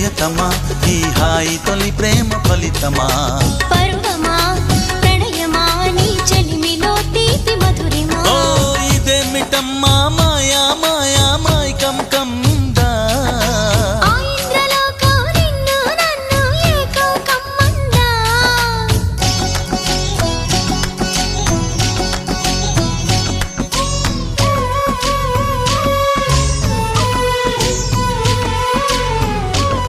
ప్రియతమా ఈ హాయి తొలి ప్రేమ ఫలితమా? పరువమా ప్రణయమా నీ చెలిమిలో తీపి మధురిమా? ఓ ఇదేమిటమ్మా